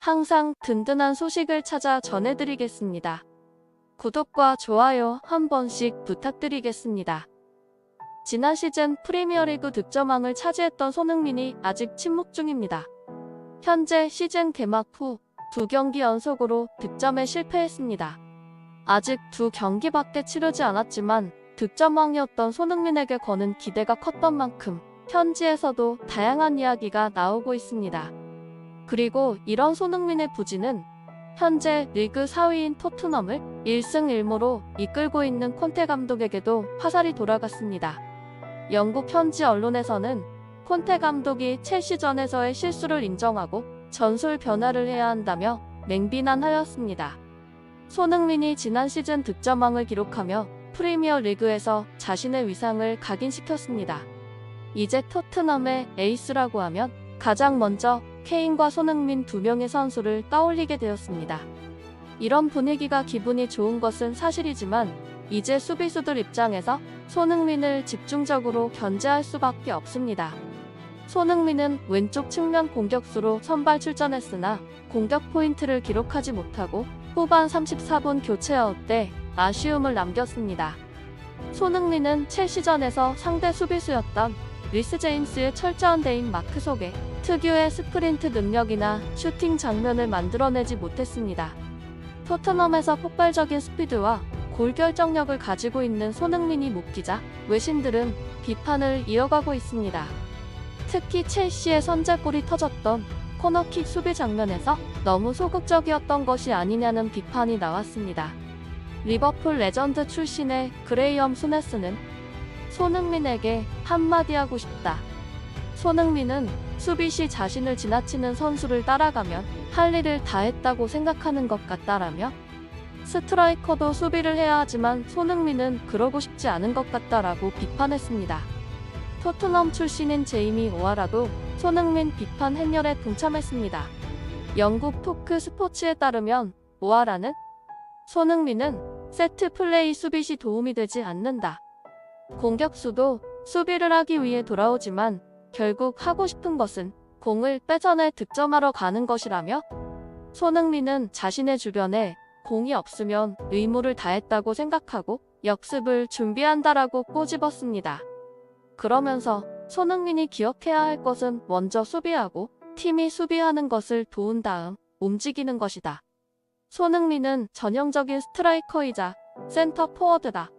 항상 든든한 소식을 찾아 전해드리겠습니다. 구독과 좋아요 한 번씩 부탁드리겠습니다. 지난 시즌 프리미어리그 득점왕을 차지했던 손흥민이 아직 침묵 중입니다. 현재 시즌 개막 후 두 경기 연속으로 득점에 실패했습니다. 아직 두 경기밖에 치르지 않았지만 득점왕이었던 손흥민에게 거는 기대가 컸던 만큼 현지에서도 다양한 이야기가 나오고 있습니다. 그리고 이런 손흥민의 부진은 현재 리그 4위인 토트넘을 1승 1무로 이끌고 있는 콘테 감독에게도 화살이 돌아갔습니다. 영국 현지 언론에서는 콘테 감독이 첼시전에서의 실수를 인정하고 전술 변화를 해야 한다며 맹비난하였습니다. 손흥민이 지난 시즌 득점왕을 기록하며 프리미어 리그에서 자신의 위상을 각인시켰습니다. 이제 토트넘의 에이스라고 하면 가장 먼저 케인과 손흥민 두 명의 선수를 떠올리게 되었습니다. 이런 분위기가 기분이 좋은 것은 사실이지만 이제 수비수들 입장에서 손흥민을 집중적으로 견제할 수밖에 없습니다. 손흥민은 왼쪽 측면 공격수로 선발 출전했으나 공격 포인트를 기록하지 못하고 후반 34분 교체 아웃 때 아쉬움을 남겼습니다. 손흥민은 첼시전에서 상대 수비수였던 리스 제임스의 철저한 대인 마크 속에 특유의 스프린트 능력이나 슈팅 장면을 만들어내지 못했습니다. 토트넘에서 폭발적인 스피드와 골 결정력을 가지고 있는 손흥민이 묶이자 외신들은 비판을 이어가고 있습니다. 특히 첼시의 선제골이 터졌던 코너킥 수비 장면에서 너무 소극적이었던 것이 아니냐는 비판이 나왔습니다. 리버풀 레전드 출신의 그레이엄 소네스는 손흥민에게 한마디 하고 싶다. 손흥민은 수비 시 자신을 지나치는 선수를 따라가면 할 일을 다 했다고 생각하는 것 같다라며 스트라이커도 수비를 해야 하지만 손흥민은 그러고 싶지 않은 것 같다라고 비판했습니다. 토트넘 출신인 제이미 오하라도 손흥민 비판 행렬에 동참했습니다. 영국 토크 스포츠에 따르면 오하라는 손흥민은 세트 플레이 수비 시 도움이 되지 않는다. 공격수도 수비를 하기 위해 돌아오지만 결국 하고 싶은 것은 공을 빼전에 득점하러 가는 것이라며 손흥민은 자신의 주변에 공이 없으면 의무를 다했다고 생각하고 역습을 준비한다라고 꼬집었습니다. 그러면서 손흥민이 기억해야 할 것은 먼저 수비하고 팀이 수비하는 것을 도운 다음 움직이는 것이다. 손흥민은 전형적인 스트라이커이자 센터 포워드다.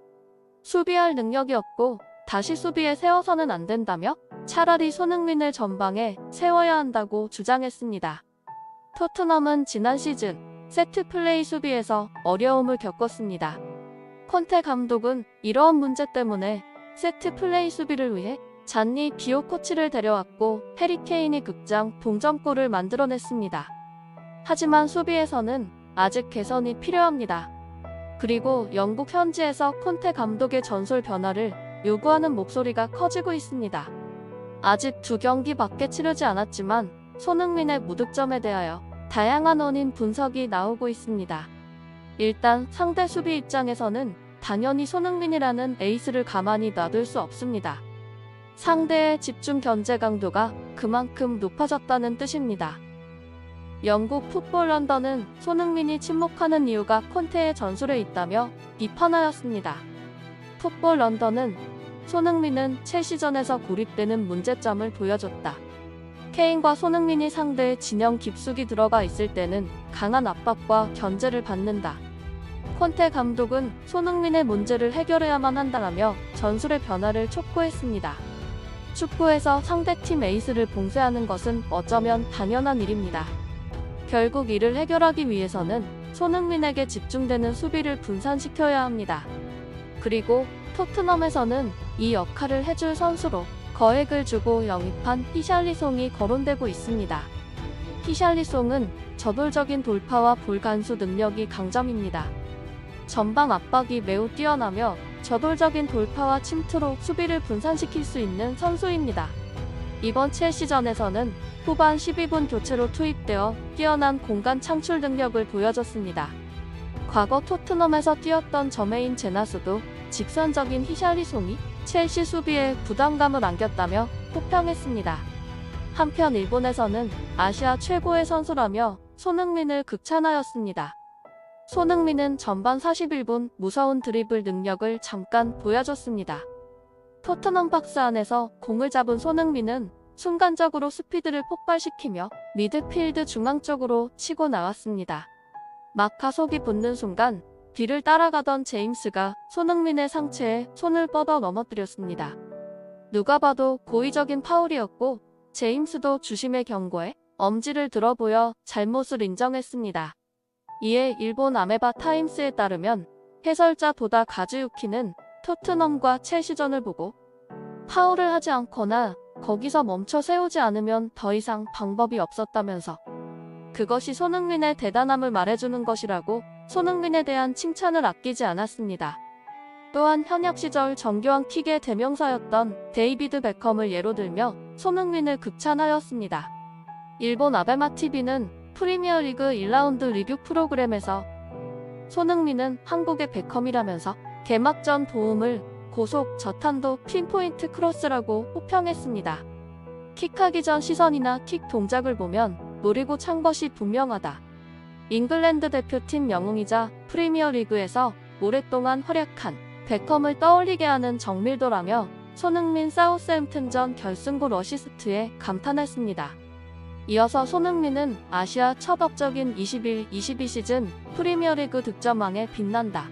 수비할 능력이 없고 다시 수비에 세워서는 안 된다며 차라리 손흥민을 전방에 세워야 한다고 주장했습니다. 토트넘은 지난 시즌 세트 플레이 수비에서 어려움을 겪었습니다. 콘테 감독은 이러한 문제 때문에 세트 플레이 수비를 위해 잔니 비오 코치를 데려왔고 해리케인이 극장 동점골을 만들어냈습니다. 하지만 수비에서는 아직 개선이 필요합니다. 그리고 영국 현지에서 콘테 감독의 전술 변화를 요구하는 목소리가 커지고 있습니다. 아직 두 경기밖에 치르지 않았지만 손흥민의 무득점에 대하여 다양한 원인 분석이 나오고 있습니다. 일단 상대 수비 입장에서는 당연히 손흥민이라는 에이스를 가만히 놔둘 수 없습니다. 상대의 집중 견제 강도가 그만큼 높아졌다는 뜻입니다. 영국 풋볼 런던은 손흥민이 침묵하는 이유가 콘테의 전술에 있다며 비판하였습니다. 풋볼 런던은 손흥민은 첼시전에서 고립되는 문제점을 보여줬다. 케인과 손흥민이 상대의 진영 깊숙이 들어가 있을 때는 강한 압박과 견제를 받는다. 콘테 감독은 손흥민의 문제를 해결해야만 한다라며 전술의 변화를 촉구했습니다. 축구에서 상대팀 에이스를 봉쇄하는 것은 어쩌면 당연한 일입니다. 결국 이를 해결하기 위해서는 손흥민에게 집중되는 수비를 분산시켜야 합니다. 그리고 토트넘에서는 이 역할을 해줄 선수로 거액을 주고 영입한 히샬리송이 거론되고 있습니다. 히샬리송은 저돌적인 돌파와 볼 간수 능력이 강점입니다. 전방 압박이 매우 뛰어나며 저돌적인 돌파와 침투로 수비를 분산시킬 수 있는 선수입니다. 이번 첼시전에서는 후반 12분 교체로 투입되어 뛰어난 공간 창출 능력을 보여줬습니다. 과거 토트넘에서 뛰었던 저메인 제나스도 직선적인 히샬리송이 첼시 수비에 부담감을 안겼다며 호평했습니다. 한편 일본에서는 아시아 최고의 선수라며 손흥민을 극찬하였습니다. 손흥민은 전반 41분 무서운 드리블 능력을 잠깐 보여줬습니다. 토트넘 박스 안에서 공을 잡은 손흥민은 순간적으로 스피드를 폭발시키며 미드필드 중앙 쪽으로 치고 나왔습니다. 마카 속이 붙는 순간 뒤를 따라가던 제임스가 손흥민의 상체에 손을 뻗어 넘어뜨렸습니다. 누가 봐도 고의적인 파울이었고 제임스도 주심의 경고에 엄지를 들어 보여 잘못을 인정했습니다. 이에 일본 아메바 타임스에 따르면 해설자 도다 가즈유키는 토트넘과 첼시전을 보고 파울을 하지 않거나 거기서 멈춰 세우지 않으면 더 이상 방법이 없었다면서 그것이 손흥민의 대단함을 말해주는 것이라고 손흥민에 대한 칭찬을 아끼지 않았습니다. 또한 현역 시절 정교한 킥의 대명사였던 데이비드 베컴을 예로 들며 손흥민을 극찬하였습니다. 일본 아베마TV는 프리미어리그 1라운드 리뷰 프로그램에서 손흥민은 한국의 베컴이라면서 개막전 도움을 고속 저탄도 핀포인트 크로스라고 호평했습니다. 킥하기 전 시선이나 킥 동작을 보면 노리고 찬 것이 분명하다. 잉글랜드 대표팀 영웅이자 프리미어리그에서 오랫동안 활약한 베컴을 떠올리게 하는 정밀도라며 손흥민 사우스햄튼전 결승골 어시스트에 감탄했습니다. 이어서 손흥민은 아시아 첫 업적인 21-22 시즌 프리미어리그 득점왕에 빛난다.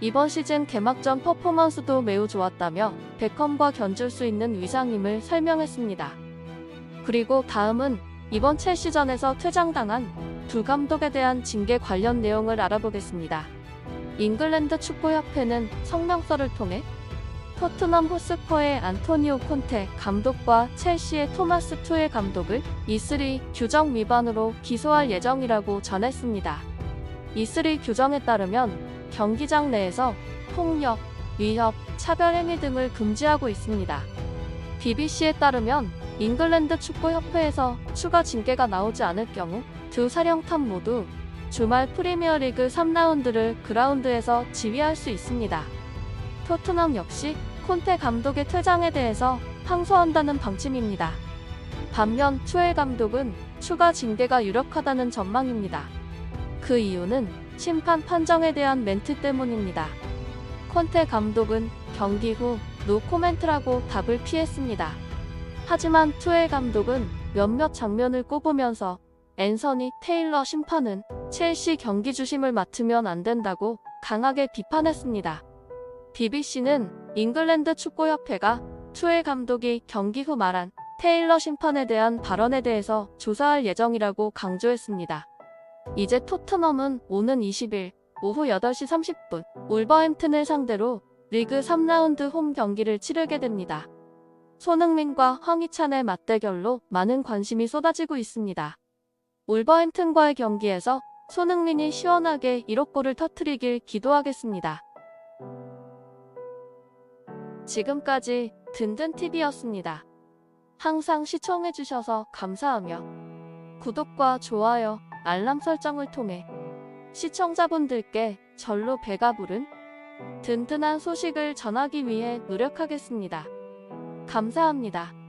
이번 시즌 개막전 퍼포먼스도 매우 좋았다며 베컴과 견줄 수 있는 위상임을 설명했습니다. 그리고 다음은 이번 첼시전에서 퇴장당한 두 감독에 대한 징계 관련 내용을 알아보겠습니다. 잉글랜드 축구협회는 성명서를 통해 토트넘 호스퍼의 안토니오 콘테 감독과 첼시의 토마스 투엘 감독을 E3 규정 위반으로 기소할 예정이라고 전했습니다. E3 규정에 따르면 경기장 내에서 폭력, 위협, 차별 행위 등을 금지하고 있습니다. BBC에 따르면 잉글랜드 축구협회에서 추가 징계가 나오지 않을 경우 두 사령탑 모두 주말 프리미어리그 3라운드를 그라운드에서 지휘할 수 있습니다. 토트넘 역시 콘테 감독의 퇴장에 대해서 항소한다는 방침입니다. 반면 투엘 감독은 추가 징계가 유력하다는 전망입니다. 그 이유는 심판 판정에 대한 멘트 때문입니다. 콘테 감독은 경기 후 노 코멘트라고 답을 피했습니다. 하지만 투엘 감독은 몇몇 장면을 꼽으면서 앤서니 테일러 심판은 첼시 경기 주심을 맡으면 안 된다고 강하게 비판했습니다. BBC는 잉글랜드 축구협회가 투엘 감독이 경기 후 말한 테일러 심판에 대한 발언에 대해서 조사할 예정이라고 강조했습니다. 이제 토트넘은 오는 20일 오후 8시 30분 울버햄튼을 상대로 리그 3라운드 홈 경기를 치르게 됩니다. 손흥민과 황희찬의 맞대결로 많은 관심이 쏟아지고 있습니다. 울버햄튼과의 경기에서 손흥민이 시원하게 1억 골을 터트리길 기도하겠습니다. 지금까지 든든TV였습니다. 항상 시청해주셔서 감사하며 구독과 좋아요, 알람 설정을 통해 시청자분들께 절로 배가 부른 든든한 소식을 전하기 위해 노력하겠습니다. 감사합니다.